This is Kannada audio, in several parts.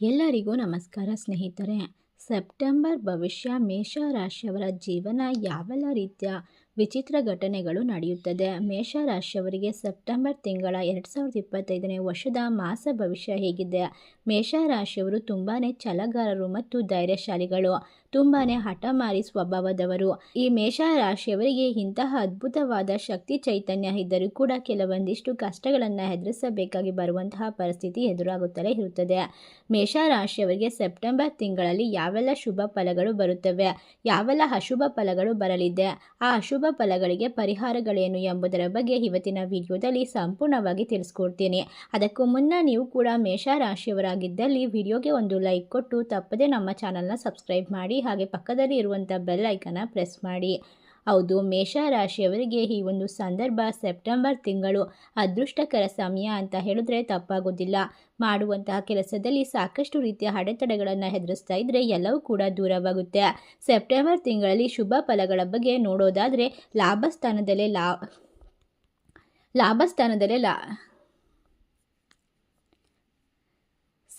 ಎಲ್ಲರಿಗೂ ನಮಸ್ಕಾರ ಸ್ನೇಹಿತರೆ. ಸೆಪ್ಟೆಂಬರ್ ಭವಿಷ್ಯ ಮೇಷ ರಾಶಿಯವರ ಜೀವನ ಯಾವೆಲ್ಲ ರೀತಿಯ ವಿಚಿತ್ರ ಘಟನೆಗಳು ನಡೆಯುತ್ತದೆ? ಮೇಷ ರಾಶಿಯವರಿಗೆ ಸೆಪ್ಟೆಂಬರ್ ತಿಂಗಳ ಎರಡು ಸಾವಿರದ ಇಪ್ಪತ್ತೈದನೇ ವರ್ಷದ ಮಾಸ ಭವಿಷ್ಯ ಹೇಗಿದೆ? ಮೇಷ ರಾಶಿಯವರು ತುಂಬಾ ಛಲಗಾರರು ಮತ್ತು ಧೈರ್ಯಶಾಲಿಗಳು. ತುಂಬಾ ಹಠಮಾರಿ ಸ್ವಭಾವದವರು. ಈ ಮೇಷ ರಾಶಿಯವರಿಗೆ ಇಂತಹ ಅದ್ಭುತವಾದ ಶಕ್ತಿ ಚೈತನ್ಯ ಇದ್ದರೂ ಕೂಡ ಕೆಲವೊಂದಿಷ್ಟು ಕಷ್ಟಗಳನ್ನು ಎದುರಿಸಬೇಕಾಗಿ ಬರುವಂತಹ ಪರಿಸ್ಥಿತಿ ಎದುರಾಗುತ್ತಲೇ ಇರುತ್ತದೆ. ಮೇಷ ರಾಶಿಯವರಿಗೆ ಸೆಪ್ಟೆಂಬರ್ ತಿಂಗಳಲ್ಲಿ ಯಾವೆಲ್ಲ ಶುಭ ಫಲಗಳು ಬರುತ್ತವೆ, ಯಾವೆಲ್ಲ ಅಶುಭ ಫಲಗಳು ಬರಲಿದೆ, ಆ ಅಶುಭ ಫಲಗಳಿಗೆ ಪರಿಹಾರಗಳೇನು ಎಂಬುದರ ಬಗ್ಗೆ ಇವತ್ತಿನ ವಿಡಿಯೋದಲ್ಲಿ ಸಂಪೂರ್ಣವಾಗಿ ತಿಳಿಸ್ಕೊಡ್ತೀನಿ. ಅದಕ್ಕೂ ಮುನ್ನ ನೀವು ಕೂಡ ಮೇಷ ರಾಶಿಯವರಾಗಿದ್ದಲ್ಲಿ ವಿಡಿಯೋಗೆ ಒಂದು ಲೈಕ್ ಕೊಟ್ಟು ತಪ್ಪದೆ ನಮ್ಮ ಚಾನಲ್ನ ಸಬ್ಸ್ಕ್ರೈಬ್ ಮಾಡಿ ಹಾಗೆ ಪಕ್ಕದಲ್ಲಿ ಇರುವಂಥ ಬೆಲ್ ಐಕನ್ನ ಪ್ರೆಸ್ ಮಾಡಿ. ಹೌದು ಮೇಷ ರಾಶಿಯವರಿಗೆ ಈ ಒಂದು ಸಂದರ್ಭ ಸೆಪ್ಟೆಂಬರ್ ತಿಂಗಳು ಅದೃಷ್ಟಕರ ಸಮಯ ಅಂತ ಹೇಳಿದ್ರೆ ತಪ್ಪಾಗೋದಿಲ್ಲ. ಮಾಡುವಂತಹ ಕೆಲಸದಲ್ಲಿ ಸಾಕಷ್ಟು ರೀತಿಯ ಅಡೆತಡೆಗಳನ್ನು ಎದುರಿಸ್ತಾ ಇದ್ರೆ ಎಲ್ಲವೂ ಕೂಡ ದೂರವಾಗುತ್ತೆ. ಸೆಪ್ಟೆಂಬರ್ ತಿಂಗಳಲ್ಲಿ ಶುಭ ಫಲಗಳ ಬಗ್ಗೆ ನೋಡೋದಾದರೆ ಲಾಭಸ್ಥಾನದಲ್ಲೇ ಲಾ ಲಾಭ ಸ್ಥಾನದಲ್ಲೇ ಲಾ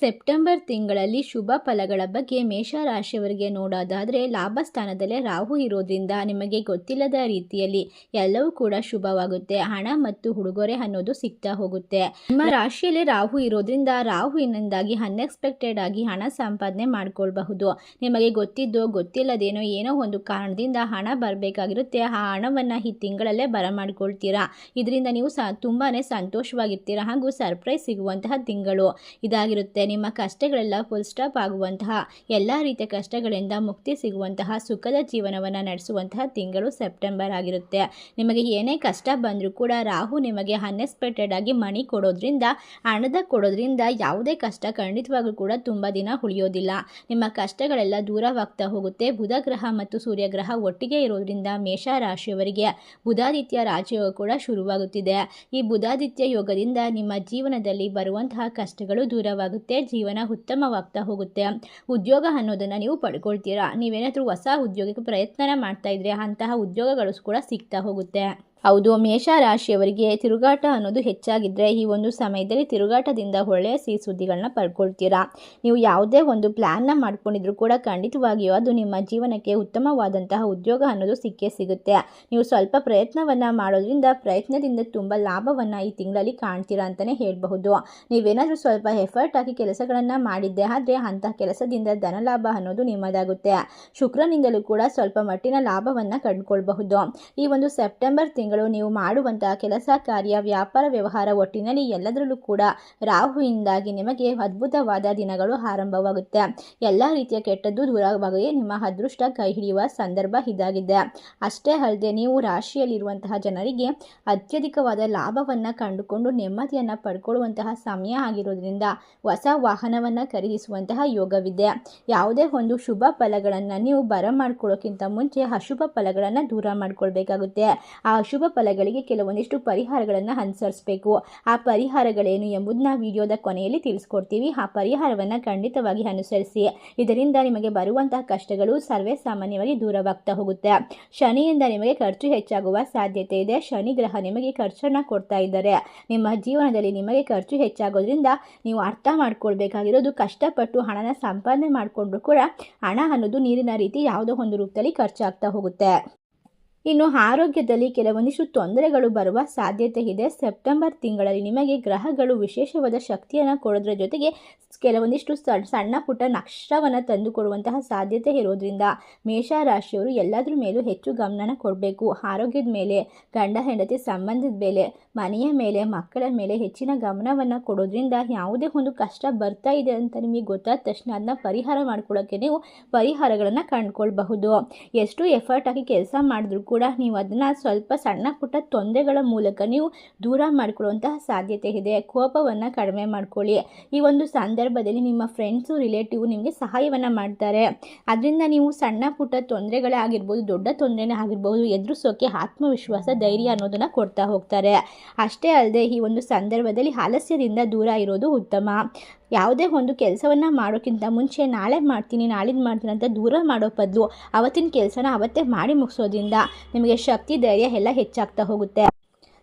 ಸೆಪ್ಟೆಂಬರ್ ತಿಂಗಳಲ್ಲಿ ಶುಭ ಫಲಗಳ ಬಗ್ಗೆ ಮೇಷರಾಶಿಯವರಿಗೆ ನೋಡೋದಾದರೆ ಲಾಭ ಸ್ಥಾನದಲ್ಲೇ ರಾಹು ಇರೋದ್ರಿಂದ ನಿಮಗೆ ಗೊತ್ತಿಲ್ಲದ ರೀತಿಯಲ್ಲಿ ಎಲ್ಲವೂ ಕೂಡ ಶುಭವಾಗುತ್ತೆ. ಹಣ ಮತ್ತು ಉಡುಗೊರೆ ಅನ್ನೋದು ಸಿಗ್ತಾ ಹೋಗುತ್ತೆ. ನಿಮ್ಮ ರಾಶಿಯಲ್ಲಿ ರಾಹು ಇರೋದ್ರಿಂದ ರಾಹುವಿನಿಂದಾಗಿ ಅನ್ಎಕ್ಸ್ಪೆಕ್ಟೆಡ್ ಆಗಿ ಹಣ ಸಂಪಾದನೆ ಮಾಡ್ಕೊಳ್ಬಹುದು. ನಿಮಗೆ ಗೊತ್ತಿದ್ದೋ ಗೊತ್ತಿಲ್ಲದೇನೋ ಏನೋ ಒಂದು ಕಾರಣದಿಂದ ಹಣ ಬರಬೇಕಾಗಿರುತ್ತೆ. ಆ ಹಣವನ್ನು ಈ ತಿಂಗಳಲ್ಲೇ ಬರಮಾಡ್ಕೊಳ್ತೀರಾ ಇದರಿಂದ ನೀವು ಸ ತುಂಬಾ ಸಂತೋಷವಾಗಿರ್ತೀರಾ? ಹಾಗೂ ಸರ್ಪ್ರೈಸ್ ಸಿಗುವಂತಹ ತಿಂಗಳು ಇದಾಗಿರುತ್ತೆ. ನಿಮ್ಮ ಕಷ್ಟಗಳೆಲ್ಲ ಫುಲ್ ಸ್ಟಾಪ್ ಆಗುವಂತಹ, ಎಲ್ಲ ರೀತಿಯ ಕಷ್ಟಗಳಿಂದ ಮುಕ್ತಿ ಸಿಗುವಂತಹ, ಸುಖದ ಜೀವನವನ್ನು ನಡೆಸುವಂತಹ ತಿಂಗಳು ಸೆಪ್ಟೆಂಬರ್ ಆಗಿರುತ್ತೆ. ನಿಮಗೆ ಏನೇ ಕಷ್ಟ ಬಂದರೂ ಕೂಡ ರಾಹು ನಿಮಗೆ ಅನ್ಎಕ್ಸ್ಪೆಕ್ಟೆಡ್ ಆಗಿ ಮಣಿ ಕೊಡೋದ್ರಿಂದ, ಹಣದ ಕೊಡೋದ್ರಿಂದ ಯಾವುದೇ ಕಷ್ಟ ಖಂಡಿತವಾಗೂ ಕೂಡ ತುಂಬ ದಿನ ಉಳಿಯೋದಿಲ್ಲ. ನಿಮ್ಮ ಕಷ್ಟಗಳೆಲ್ಲ ದೂರವಾಗ್ತಾ ಹೋಗುತ್ತೆ. ಬುಧ ಗ್ರಹ ಮತ್ತು ಸೂರ್ಯಗ್ರಹ ಒಟ್ಟಿಗೆ ಇರೋದ್ರಿಂದ ಮೇಷ ರಾಶಿಯವರಿಗೆ ಬುಧಾದಿತ್ಯ ರಾಜಯೋಗ ಕೂಡ ಶುರುವಾಗುತ್ತಿದೆ. ಈ ಬುಧಾದಿತ್ಯ ಯೋಗದಿಂದ ನಿಮ್ಮ ಜೀವನದಲ್ಲಿ ಬರುವಂತಹ ಕಷ್ಟಗಳು ದೂರವಾಗುತ್ತೆ. ಜೀವನ ಉತ್ತಮವಾಗ್ತಾ ಹೋಗುತ್ತೆ. ಉದ್ಯೋಗ ಅನ್ನೋದನ್ನು ನೀವು ಪಡ್ಕೊಳ್ತೀರಾ? ನೀವೇನಾದರೂ ಹೊಸ ಉದ್ಯೋಗಕ್ಕೆ ಪ್ರಯತ್ನ ಮಾಡ್ತಾ ಇದ್ರೆ ಅಂತಹ ಉದ್ಯೋಗಗಳು ಕೂಡ ಸಿಗ್ತಾ ಹೋಗುತ್ತೆ. ಹೌದು ಮೇಷ ರಾಶಿಯವರಿಗೆ ತಿರುಗಾಟ ಅನ್ನೋದು ಹೆಚ್ಚಾಗಿದ್ದರೆ ಈ ಒಂದು ಸಮಯದಲ್ಲಿ ತಿರುಗಾಟದಿಂದ ಒಳ್ಳೆಯ ಸಿಹಿ ಸುದ್ದಿಗಳನ್ನ ಪಡ್ಕೊಳ್ತೀರಾ? ನೀವು ಯಾವುದೇ ಒಂದು ಪ್ಲ್ಯಾನ್ನ ಮಾಡ್ಕೊಂಡಿದ್ರು ಕೂಡ ಖಂಡಿತವಾಗಿಯೂ ಅದು ನಿಮ್ಮ ಜೀವನಕ್ಕೆ ಉತ್ತಮವಾದಂತಹ ಉದ್ಯೋಗ ಅನ್ನೋದು ಸಿಕ್ಕೇ ಸಿಗುತ್ತೆ. ನೀವು ಸ್ವಲ್ಪ ಪ್ರಯತ್ನವನ್ನು ಮಾಡೋದ್ರಿಂದ ಪ್ರಯತ್ನದಿಂದ ತುಂಬ ಲಾಭವನ್ನು ಈ ತಿಂಗಳಲ್ಲಿ ಕಾಣ್ತೀರಾ ಅಂತಲೇ ಹೇಳಬಹುದು. ನೀವೇನಾದರೂ ಸ್ವಲ್ಪ ಎಫರ್ಟ್ ಹಾಕಿ ಕೆಲಸಗಳನ್ನು ಮಾಡಿದ್ದೆ ಆದರೆ ಅಂತಹ ಕೆಲಸದಿಂದ ಧನಲಾಭ ಅನ್ನೋದು ನಿಮ್ಮದಾಗುತ್ತೆ. ಶುಕ್ರನಿಂದಲೂ ಕೂಡ ಸ್ವಲ್ಪ ಮಟ್ಟಿನ ಲಾಭವನ್ನು ಕಂಡುಕೊಳ್ಬಹುದು. ಈ ಒಂದು ಸೆಪ್ಟೆಂಬರ್ ನೀವು ಮಾಡುವಂತಹ ಕೆಲಸ, ಕಾರ್ಯ, ವ್ಯಾಪಾರ, ವ್ಯವಹಾರ ಒಟ್ಟಿನಲ್ಲಿ ಎಲ್ಲದರಲ್ಲೂ ಕೂಡ ರಾಹುವಿಂದಾಗಿ ನಿಮಗೆ ಅದ್ಭುತವಾದ ದಿನಗಳು ಆರಂಭವಾಗುತ್ತೆ. ಎಲ್ಲ ರೀತಿಯ ಕೆಟ್ಟದ್ದು ದೂರವಾಗಿ ನಿಮ್ಮ ಅದೃಷ್ಟ ಕೈ ಹಿಡಿಯುವ ಸಂದರ್ಭ ಇದಾಗಿದೆ. ಅಷ್ಟೇ ಅಲ್ಲದೆ ನೀವು ರಾಶಿಯಲ್ಲಿರುವಂತಹ ಜನರಿಗೆ ಅತ್ಯಧಿಕವಾದ ಲಾಭವನ್ನು ಕಂಡುಕೊಂಡು ನೆಮ್ಮದಿಯನ್ನು ಪಡ್ಕೊಳ್ಳುವಂತಹ ಸಮಯ ಆಗಿರೋದ್ರಿಂದ ಹೊಸ ವಾಹನವನ್ನು ಖರೀದಿಸುವಂತಹ ಯೋಗವಿದೆ. ಯಾವುದೇ ಒಂದು ಶುಭ ಫಲಗಳನ್ನು ನೀವು ಬರಮಾಡ್ಕೊಳ್ಳೋಕ್ಕಿಂತ ಮುಂಚೆ ಅಶುಭ ಫಲಗಳನ್ನು ದೂರ ಮಾಡ್ಕೊಳ್ಬೇಕಾಗುತ್ತೆ. ಆ ಅಶುಭ ಶುಭ ಫಲಗಳಿಗೆ ಕೆಲವೊಂದಿಷ್ಟು ಪರಿಹಾರಗಳನ್ನು ಅನುಸರಿಸಬೇಕು. ಆ ಪರಿಹಾರಗಳೇನು ಎಂಬುದನ್ನ ವಿಡಿಯೋದ ಕೊನೆಯಲ್ಲಿ ತಿಳಿಸ್ಕೊಡ್ತೀವಿ. ಆ ಪರಿಹಾರವನ್ನು ಖಂಡಿತವಾಗಿ ಅನುಸರಿಸಿ. ಇದರಿಂದ ನಿಮಗೆ ಬರುವಂತಹ ಕಷ್ಟಗಳು ಸರ್ವೇ ಸಾಮಾನ್ಯವಾಗಿ ದೂರವಾಗ್ತಾ ಹೋಗುತ್ತೆ. ಶನಿಯಿಂದ ನಿಮಗೆ ಖರ್ಚು ಹೆಚ್ಚಾಗುವ ಸಾಧ್ಯತೆ ಇದೆ. ಶನಿ ಗ್ರಹ ನಿಮಗೆ ಖರ್ಚನ್ನು ಕೊಡ್ತಾ ಇದ್ದಾರೆ. ನಿಮ್ಮ ಜೀವನದಲ್ಲಿ ನಿಮಗೆ ಖರ್ಚು ಹೆಚ್ಚಾಗೋದ್ರಿಂದ ನೀವು ಅರ್ಥ ಮಾಡ್ಕೊಳ್ಬೇಕಾಗಿರೋದು ಕಷ್ಟಪಟ್ಟು ಹಣನ ಸಂಪಾದನೆ ಮಾಡಿಕೊಂಡ್ರು ಕೂಡ ಹಣ ಅನ್ನೋದು ನೀರಿನ ರೀತಿ ಯಾವುದೋ ಒಂದು ರೂಪದಲ್ಲಿ ಖರ್ಚಾಗ್ತಾ ಹೋಗುತ್ತೆ. ಇನ್ನು ಆರೋಗ್ಯದಲ್ಲಿ ಕೆಲವೊಂದಿಷ್ಟು ತೊಂದರೆಗಳು ಬರುವ ಸಾಧ್ಯತೆ ಇದೆ. ಸೆಪ್ಟೆಂಬರ್ ತಿಂಗಳಲ್ಲಿ ನಿಮಗೆ ಗ್ರಹಗಳು ವಿಶೇಷವಾದ ಶಕ್ತಿಯನ್ನು ಕೊಡೋದ್ರ ಜೊತೆಗೆ ಕೆಲವೊಂದಿಷ್ಟು ಸಣ್ಣ ಪುಟ್ಟ ನಷ್ಟವನ್ನು ತಂದುಕೊಡುವಂತಹ ಸಾಧ್ಯತೆ ಇರೋದ್ರಿಂದ ಮೇಷರಾಶಿಯವರು ಎಲ್ಲದರ ಮೇಲೂ ಹೆಚ್ಚು ಗಮನ ಕೊಡಬೇಕು. ಆರೋಗ್ಯದ ಮೇಲೆ, ಗಂಡ, ಹೆಂಡತಿ ಸಂಬಂಧದ ಮೇಲೆ ಮನೆಯ ಮೇಲೆ, ಮಕ್ಕಳ ಮೇಲೆ ಹೆಚ್ಚಿನ ಗಮನವನ್ನು ಕೊಡೋದ್ರಿಂದ ಯಾವುದೇ ಒಂದು ಕಷ್ಟ ಬರ್ತಾ ಇದೆ ಅಂತ ನಿಮಗೆ ಗೊತ್ತಾದ ತಕ್ಷಣ ಅದನ್ನ ಪರಿಹಾರ ಮಾಡ್ಕೊಳ್ಳೋಕ್ಕೆ ನೀವು ಪರಿಹಾರಗಳನ್ನು ಕಂಡುಕೊಳ್ಬಹುದು. ಎಷ್ಟು ಎಫರ್ಟ್ ಹಾಕಿ ಕೆಲಸ ಮಾಡಿದ್ರು ಕೂಡ ನೀವು ಅದನ್ನು ಸ್ವಲ್ಪ ಸಣ್ಣ ಪುಟ್ಟ ತೊಂದರೆಗಳ ಮೂಲಕ ನೀವು ದೂರ ಮಾಡಿಕೊಳ್ಳುವಂತಹ ಸಾಧ್ಯತೆ ಇದೆ. ಕೋಪವನ್ನು ಕಡಿಮೆ ಮಾಡ್ಕೊಳ್ಳಿ. ಈ ಒಂದು ಸಂದರ್ಭದಲ್ಲಿ ನಿಮ್ಮ ಫ್ರೆಂಡ್ಸು ರಿಲೇಟಿವ್ ನಿಮಗೆ ಸಹಾಯವನ್ನು ಮಾಡ್ತಾರೆ. ಅದರಿಂದ ನೀವು ಸಣ್ಣ ಪುಟ್ಟ ತೊಂದರೆಗಳೇ ಆಗಿರ್ಬೋದು ದೊಡ್ಡ ತೊಂದರೆನೇ ಆಗಿರ್ಬೋದು, ಎದುರಿಸೋಕೆ ಆತ್ಮವಿಶ್ವಾಸ, ಧೈರ್ಯ ಅನ್ನೋದನ್ನು ಕೊಡ್ತಾ ಹೋಗ್ತಾರೆ. ಅಷ್ಟೇ ಅಲ್ಲದೆ ಈ ಒಂದು ಸಂದರ್ಭದಲ್ಲಿ ಆಲಸ್ಯದಿಂದ ದೂರ ಇರೋದು ಉತ್ತಮ. ಯಾವುದೇ ಒಂದು ಕೆಲಸವನ್ನು ಮಾಡೋಕ್ಕಿಂತ ಮುಂಚೆ ನಾಳೆ ಮಾಡ್ತೀನಿ ನಾಳಿದ್ದು ಮಾಡ್ತೀನಿ ಅಂತ ದೂರ ಮಾಡೋ ಬದಲು ಅವತ್ತಿನ ಕೆಲಸನ ಅವತ್ತೇ ಮಾಡಿ ಮುಗಿಸೋದ್ರಿಂದ ನಿಮಗೆ ಶಕ್ತಿ, ಧೈರ್ಯ ಎಲ್ಲ ಹೆಚ್ಚಾಗ್ತಾ ಹೋಗುತ್ತೆ.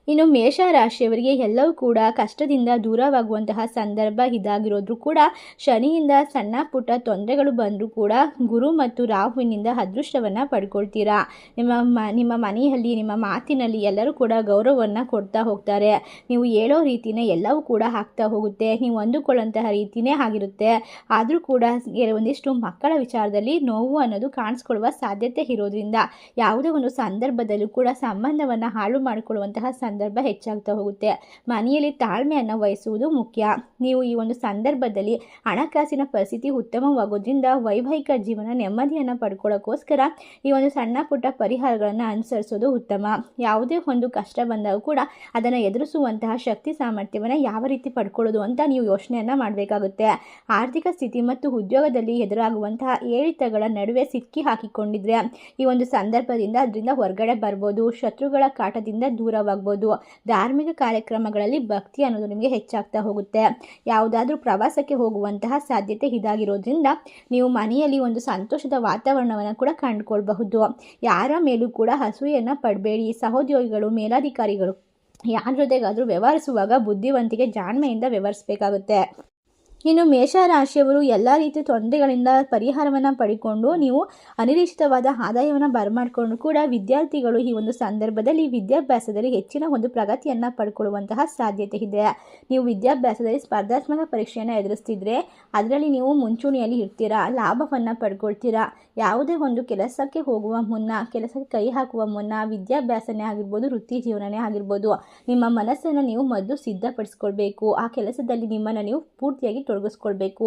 ಇನ್ನು ಮೇಷ ರಾಶಿಯವರಿಗೆ ಎಲ್ಲವೂ ಕೂಡ ಕಷ್ಟದಿಂದ ದೂರವಾಗುವಂತಹ ಸಂದರ್ಭ ಇದಾಗಿರೋದ್ರೂ ಕೂಡ ಶನಿಯಿಂದ ಸಣ್ಣ ಪುಟ್ಟ ತೊಂದರೆಗಳು ಬಂದರೂ ಕೂಡ ಗುರು ಮತ್ತು ರಾಹುವಿನಿಂದ ಅದೃಷ್ಟವನ್ನು ಪಡ್ಕೊಳ್ತೀರಾ? ನಿಮ್ಮ ಮ, ನಿಮ್ಮ ಮನೆಯಲ್ಲಿ, ನಿಮ್ಮ ಮಾತಿನಲ್ಲಿ ಎಲ್ಲರೂ ಕೂಡ ಗೌರವವನ್ನು ಕೊಡ್ತಾ ಹೋಗ್ತಾರೆ. ನೀವು ಹೇಳೋ ರೀತಿನೇ ಎಲ್ಲವೂ ಕೂಡ ಆಗ್ತಾ ಹೋಗುತ್ತೆ. ನೀವು ಅಂದುಕೊಳ್ಳುವಂತಹ ರೀತಿಯೇ ಆಗಿರುತ್ತೆ. ಆದರೂ ಕೂಡ ಒಂದಿಷ್ಟು ಮಕ್ಕಳ ವಿಚಾರದಲ್ಲಿ ನೋವು ಅನ್ನೋದು ಕಾಣಿಸ್ಕೊಳ್ಳುವ ಸಾಧ್ಯತೆ ಇರೋದ್ರಿಂದ ಯಾವುದೇ ಒಂದು ಸಂದರ್ಭದಲ್ಲೂ ಕೂಡ ಸಂಬಂಧವನ್ನು ಹಾಳು ಮಾಡಿಕೊಳ್ಳುವಂತಹ ಸಂದರ್ಭ ಹೆಚ್ಚಾಗ್ತಾ ಹೋಗುತ್ತೆ. ಮನೆಯಲ್ಲಿ ತಾಳ್ಮೆಯನ್ನು ವಹಿಸುವುದು ಮುಖ್ಯ. ನೀವು ಈ ಒಂದು ಸಂದರ್ಭದಲ್ಲಿ ಹಣಕಾಸಿನ ಪರಿಸ್ಥಿತಿ ಉತ್ತಮವಾಗೋದ್ರಿಂದ ವೈವಾಹಿಕ ಜೀವನ ನೆಮ್ಮದಿಯನ್ನು ಪಡ್ಕೊಳ್ಳೋಕ್ಕೋಸ್ಕರ ಈ ಒಂದು ಸಣ್ಣ ಪುಟ್ಟ ಪರಿಹಾರಗಳನ್ನು ಅನುಸರಿಸೋದು ಉತ್ತಮ. ಯಾವುದೇ ಒಂದು ಕಷ್ಟ ಬಂದಾಗ ಕೂಡ ಅದನ್ನು ಎದುರಿಸುವಂತಹ ಶಕ್ತಿ ಸಾಮರ್ಥ್ಯವನ್ನು ಯಾವ ರೀತಿ ಪಡ್ಕೊಳ್ಳೋದು ಅಂತ ನೀವು ಯೋಚನೆಯನ್ನು ಮಾಡಬೇಕಾಗುತ್ತೆ. ಆರ್ಥಿಕ ಸ್ಥಿತಿ ಮತ್ತು ಉದ್ಯೋಗದಲ್ಲಿ ಎದುರಾಗುವಂತಹ ಏರಿತಗಳ ನಡುವೆ ಸಿಕ್ಕಿ ಹಾಕಿಕೊಂಡಿದ್ರೆ ಈ ಒಂದು ಸಂದರ್ಭದಿಂದ ಅದರಿಂದ ಹೊರಗಡೆ ಬರ್ಬೋದು, ಶತ್ರುಗಳ ಕಾಟದಿಂದ ದೂರವಾಗ್ಬೋದು. ಧಾರ್ಮಿಕ ಕಾರ್ಯಕ್ರಮಗಳಲ್ಲಿ ಭಕ್ತಿ ಅನ್ನೋದು ನಿಮಗೆ ಹೆಚ್ಚಾಗ್ತಾ ಹೋಗುತ್ತೆ. ಯಾವುದಾದ್ರೂ ಪ್ರವಾಸಕ್ಕೆ ಹೋಗುವಂತಹ ಸಾಧ್ಯತೆ ಇದಾಗಿರೋದ್ರಿಂದ ನೀವು ಮನೆಯಲ್ಲಿ ಒಂದು ಸಂತೋಷದ ವಾತಾವರಣವನ್ನು ಕೂಡ ಕಂಡುಕೊಳ್ಬಹುದು. ಯಾರ ಮೇಲೂ ಕೂಡ ಹಸುವೆಯನ್ನು ಪಡಬೇಡಿ. ಸಹೋದ್ಯೋಗಿಗಳು, ಮೇಲಾಧಿಕಾರಿಗಳು ಯಾರ ಜೊತೆಗಾದರೂ ವ್ಯವಹರಿಸುವಾಗ ಬುದ್ಧಿವಂತಿಕೆ ಜಾಣ್ಮೆಯಿಂದ ವ್ಯವಹರಿಸಬೇಕಾಗುತ್ತೆ. ಇನ್ನು ಮೇಷರಾಶಿಯವರು ಎಲ್ಲ ರೀತಿಯ ತೊಂದರೆಗಳಿಂದ ಪರಿಹಾರವನ್ನು ಪಡಿಕೊಂಡು ನೀವು ಅನಿರೀಕ್ಷಿತವಾದ ಆದಾಯವನ್ನು ಬರಮಾಡಿಕೊಂಡು ಕೂಡ ವಿದ್ಯಾರ್ಥಿಗಳು ಈ ಒಂದು ಸಂದರ್ಭದಲ್ಲಿ ವಿದ್ಯಾಭ್ಯಾಸದಲ್ಲಿ ಹೆಚ್ಚಿನ ಒಂದು ಪ್ರಗತಿಯನ್ನು ಪಡ್ಕೊಳ್ಳುವಂತಹ ಸಾಧ್ಯತೆ ಇದೆ. ನೀವು ವಿದ್ಯಾಭ್ಯಾಸದಲ್ಲಿ ಸ್ಪರ್ಧಾತ್ಮಕ ಪರೀಕ್ಷೆಯನ್ನು ಎದುರಿಸ್ತಿದ್ರೆ ಅದರಲ್ಲಿ ನೀವು ಮುಂಚೂಣಿಯಲ್ಲಿ ಇರ್ತೀರಾ? ಲಾಭವನ್ನು ಪಡ್ಕೊಳ್ತೀರಾ? ಯಾವುದೇ ಒಂದು ಕೆಲಸಕ್ಕೆ ಹೋಗುವ ಮುನ್ನ, ಕೆಲಸಕ್ಕೆ ಕೈ ಹಾಕುವ ಮುನ್ನ, ವಿದ್ಯಾಭ್ಯಾಸನೇ ಆಗಿರ್ಬೋದು, ವೃತ್ತಿ ಜೀವನನೇ ಆಗಿರ್ಬೋದು, ನಿಮ್ಮ ಮನಸ್ಸನ್ನು ನೀವು ಮೊದಲು ಸಿದ್ಧಪಡಿಸ್ಕೊಳ್ಬೇಕು. ಆ ಕೆಲಸದಲ್ಲಿ ನಿಮ್ಮನ್ನು ನೀವು ಪೂರ್ತಿಯಾಗಿ ತೊಡಗಿಸ್ಕೊಳ್ಬೇಕು.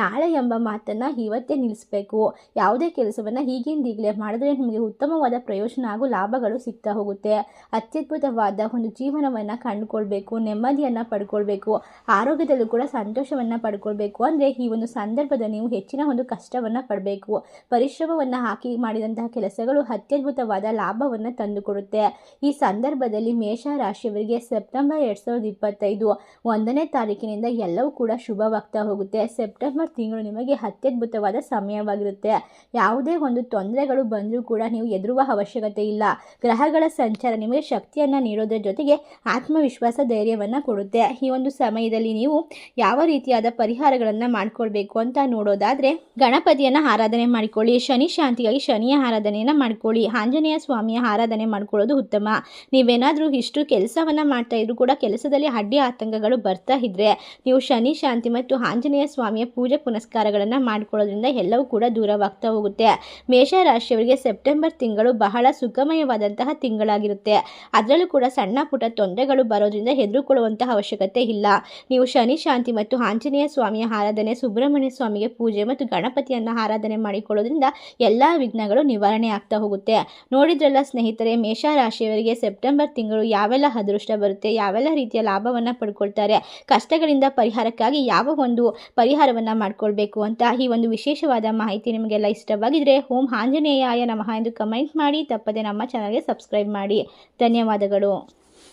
ನಾಳೆ ಎಂಬ ಮಾತನ್ನು ಇವತ್ತೇ ನಿಲ್ಲಿಸಬೇಕು. ಯಾವುದೇ ಕೆಲಸವನ್ನು ಈಗಿಂದೀಗಲೇ ಮಾಡಿದ್ರೆ ನಿಮಗೆ ಉತ್ತಮವಾದ ಪ್ರಯೋಜನ ಹಾಗೂ ಲಾಭಗಳು ಸಿಗ್ತಾ ಹೋಗುತ್ತೆ. ಅತ್ಯದ್ಭುತವಾದ ಒಂದು ಜೀವನವನ್ನು ಕಂಡುಕೊಳ್ಬೇಕು, ನೆಮ್ಮದಿಯನ್ನು ಪಡ್ಕೊಳ್ಬೇಕು, ಆರೋಗ್ಯದಲ್ಲೂ ಕೂಡ ಸಂತೋಷವನ್ನು ಪಡ್ಕೊಳ್ಬೇಕು. ಅಂದರೆ ಈ ಒಂದು ಸಂದರ್ಭದಲ್ಲಿ ನೀವು ಹೆಚ್ಚಿನ ಒಂದು ಕಷ್ಟವನ್ನು ಪಡಬೇಕು. ಪರಿಶ್ರಮವನ್ನು ಹಾಕಿ ಮಾಡಿದಂತಹ ಕೆಲಸಗಳು ಅತ್ಯದ್ಭುತವಾದ ಲಾಭವನ್ನು ತಂದುಕೊಡುತ್ತೆ. ಈ ಸಂದರ್ಭದಲ್ಲಿ ಮೇಷ ರಾಶಿಯವರಿಗೆ ಸೆಪ್ಟೆಂಬರ್ ಎರಡು ಸಾವಿರದ ಇಪ್ಪತ್ತೈದು ಒಂದನೇ ತಾರೀಕಿನಿಂದ ಎಲ್ಲವೂ ಕೂಡ ಶುಭವಾಗ್ತಾ ಹೋಗುತ್ತೆ. ಸೆಪ್ಟೆಂಬರ್ ತಿಂಗಳು ನಿಮಗೆ ಅತ್ಯದ್ಭುತವಾದ ಸಮಯವಾಗಿರುತ್ತೆ. ಯಾವುದೇ ಒಂದು ತೊಂದರೆಗಳು ಬಂದರೂ ಕೂಡ ನೀವು ಎದುರುವ ಅವಶ್ಯಕತೆ ಇಲ್ಲ. ಗ್ರಹಗಳ ಸಂಚಾರ ನಿಮಗೆ ಶಕ್ತಿಯನ್ನು ನೀಡೋದ್ರ ಜೊತೆಗೆ ಆತ್ಮವಿಶ್ವಾಸ ಧೈರ್ಯವನ್ನು ಕೊಡುತ್ತೆ. ಈ ಒಂದು ಸಮಯದಲ್ಲಿ ನೀವು ಯಾವ ರೀತಿಯಾದ ಪರಿಹಾರಗಳನ್ನು ಮಾಡ್ಕೊಳ್ಬೇಕು ಅಂತ ನೋಡೋದಾದರೆ ಗಣಪತಿಯನ್ನು ಆರಾಧನೆ ಮಾಡಿಕೊಳ್ಳಿ. ಶನಿ ಶಾಂತಿಗಾಗಿ ಶನಿಯ ಆರಾಧನೆಯನ್ನು ಮಾಡ್ಕೊಳ್ಳಿ. ಆಂಜನೇಯ ಸ್ವಾಮಿಯ ಆರಾಧನೆ ಮಾಡ್ಕೊಳ್ಳೋದು ಉತ್ತಮ. ನೀವೇನಾದರೂ ಇಷ್ಟು ಕೆಲಸವನ್ನು ಮಾಡ್ತಾ ಇದ್ರು ಕೂಡ ಕೆಲಸದಲ್ಲಿ ಅಡ್ಡಿ ಆತಂಕಗಳು ಬರ್ತಾ ಇದ್ರೆ ನೀವು ಶನಿ, ಶಾಂತಿ ಮತ್ತು ಆಂಜನೇಯ ಸ್ವಾಮಿಯ ಪೂಜೆ ಪುನಸ್ಕಾರಗಳನ್ನು ಮಾಡಿಕೊಳ್ಳೋದ್ರಿಂದ ಎಲ್ಲವೂ ಕೂಡ ದೂರವಾಗ್ತಾ ಹೋಗುತ್ತೆ. ಮೇಷರಾಶಿಯವರಿಗೆ ಸೆಪ್ಟೆಂಬರ್ ತಿಂಗಳು ಬಹಳ ಸುಖಮಯವಾದಂತಹ ತಿಂಗಳಾಗಿರುತ್ತೆ. ಅದರಲ್ಲೂ ಕೂಡ ಸಣ್ಣ ಪುಟ್ಟ ತೊಂದರೆಗಳು ಬರೋದ್ರಿಂದ ಹೆದರುಕೊಳ್ಳುವಂತಹ ಅವಶ್ಯಕತೆ ಇಲ್ಲ. ನೀವು ಶನಿ, ಶಾಂತಿ ಮತ್ತು ಆಂಜನೇಯ ಸ್ವಾಮಿಯ ಆರಾಧನೆ, ಸುಬ್ರಹ್ಮಣ್ಯ ಸ್ವಾಮಿಗೆ ಪೂಜೆ ಮತ್ತು ಗಣಪತಿಯನ್ನು ಆರಾಧನೆ ಮಾಡಿಕೊಳ್ಳೋದ್ರಿಂದ ಎಲ್ಲ ವಿಘ್ನಗಳು ನಿವಾರಣೆ ಆಗ್ತಾ ಹೋಗುತ್ತೆ. ನೋಡಿದ್ರಲ್ಲ ಸ್ನೇಹಿತರೆ, ಮೇಷರಾಶಿಯವರಿಗೆ ಸೆಪ್ಟೆಂಬರ್ ತಿಂಗಳು ಯಾವೆಲ್ಲ ಅದೃಷ್ಟ ಬರುತ್ತೆ, ಯಾವೆಲ್ಲ ರೀತಿಯ ಲಾಭವನ್ನು ಪಡ್ಕೊಳ್ತಾರೆ, ಕಷ್ಟಗಳಿಂದ ಪರಿಹಾರಕ್ಕಾಗಿ ಯಾವ ಒಂದು ಪರಿಹಾರವನ್ನು ಮಾಡಿಕೊಳ್ಬೇಕು ಅಂತ ಈ ಒಂದು ವಿಶೇಷವಾದ ಮಾಹಿತಿ ನಿಮಗೆಲ್ಲ ಇಷ್ಟವಾಗಿದ್ದರೆ ಓಂ ಆಂಜನೇಯ ನಮಃ ಎಂದು ಕಮೆಂಟ್ ಮಾಡಿ, ತಪ್ಪದೆ ನಮ್ಮ ಚಾನಲ್ಗೆ ಸಬ್ಸ್ಕ್ರೈಬ್ ಮಾಡಿ. ಧನ್ಯವಾದಗಳು.